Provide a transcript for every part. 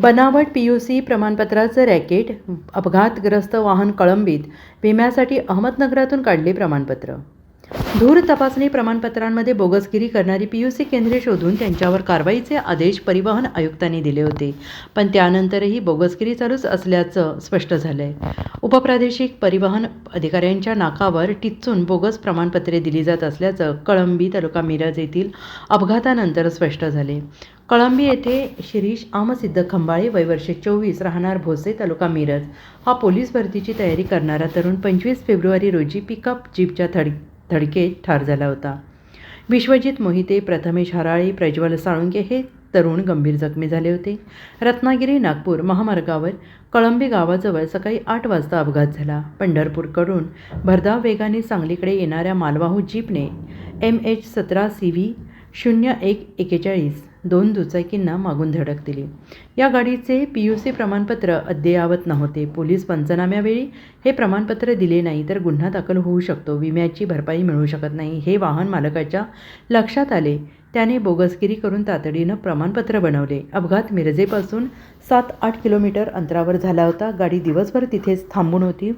बनावट P U C प्रमाणपत्राचं racket अपघातग्रस्त वाहन कळंबीत विम्यासाठी अहमदनगरातून काढले प्रमाणपत्र. धूर तपासणी प्रमाणपत्रांमध्ये बोगसगिरी करणारी पी यू सी केंद्रे शोधून त्यांच्यावर कारवाईचे आदेश परिवहन आयुक्तांनी दिले होते. पण त्यानंतरही बोगसगिरी चालूच असल्याचं स्पष्ट झालं आहे उपप्रादेशिक परिवहन अधिकाऱ्यांच्या नाकावर टिचून बोगस प्रमाणपत्रे दिली जात असल्याचं कळंबी तालुका मिरज येथील अपघातानंतर स्पष्ट झाले. कळंबी येथे शिरीष आमसिद्ध खंबाळे वयवर्षे चोवीस राहणार भोसे तालुका मिरज. हा पोलीस भरतीची तयारी करणारा तरुण पंचवीस फेब्रुवारी रोजी पिकअप जीपच्या थड धडकेत ठार झाला होता. विश्वजित मोहिते प्रथमेश हराळे प्रज्वल साळुंके हे तरुण गंभीर जखमी झाले होते. रत्नागिरी नागपूर महामार्गावर कळंबी गावाजवळ सकाळी आठ वाजता अपघात झाला. पंढरपूरकडून भरधाव वेगाने सांगलीकडे येणाऱ्या मालवाहू जीपने एम एच सतरा सी व्ही शून्य एक एकेचाळीस दोन दुचाकींना मागून धडक दिली. या गाडीचे पी यू सी प्रमाणपत्र अद्ययावत नव्हते. पोलीस पंचनाम्यावेळी हे प्रमाणपत्र दिले नाही तर गुन्हा दाखल होऊ शकतो. विम्याची भरपाई मिळू शकत नाही. हे वाहन मालकाच्या लक्षात आले. त्याने बोगसगिरी करून तातडीनं प्रमाणपत्र बनवले. अपघात मिरजेपासून सात आठ किलोमीटर अंतरावर झाला होता. गाडी दिवसभर तिथेच थांबून होती.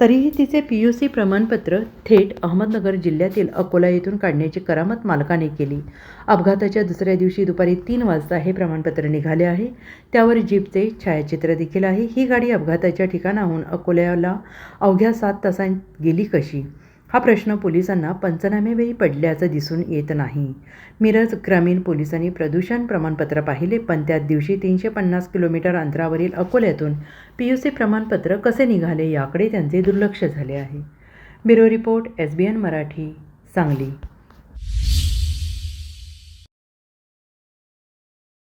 तरीही तिचे पी यू सी प्रमाणपत्र थेट अहमदनगर जिल्ह्यातील अकोला येथून काढण्याची करामत मालकाने केली. अपघाताच्या दुसऱ्या दिवशी दुपारी तीन वाजता हे प्रमाणपत्र निघाले आहे. त्यावर जीपचे छायाचित्र देखील आहे. ही गाडी अपघाताच्या ठिकाणाहून अकोल्याला अवघ्या सात तासांत गेली कशी? हा प्रश्न पोलिसांना पंचनामेवेळी पडल्याचं दिसून येत नाही. मिरज ग्रामीण पोलिसांनी प्रदूषण प्रमाणपत्र पाहिले पण त्याच दिवशी तीनशे पन्नास किलोमीटर अंतरावरील अकोल्यातून पी यू सी प्रमाणपत्र कसे निघाले याकडे त्यांचे दुर्लक्ष झाले आहे. Bureau report S B N Marathi Sangli.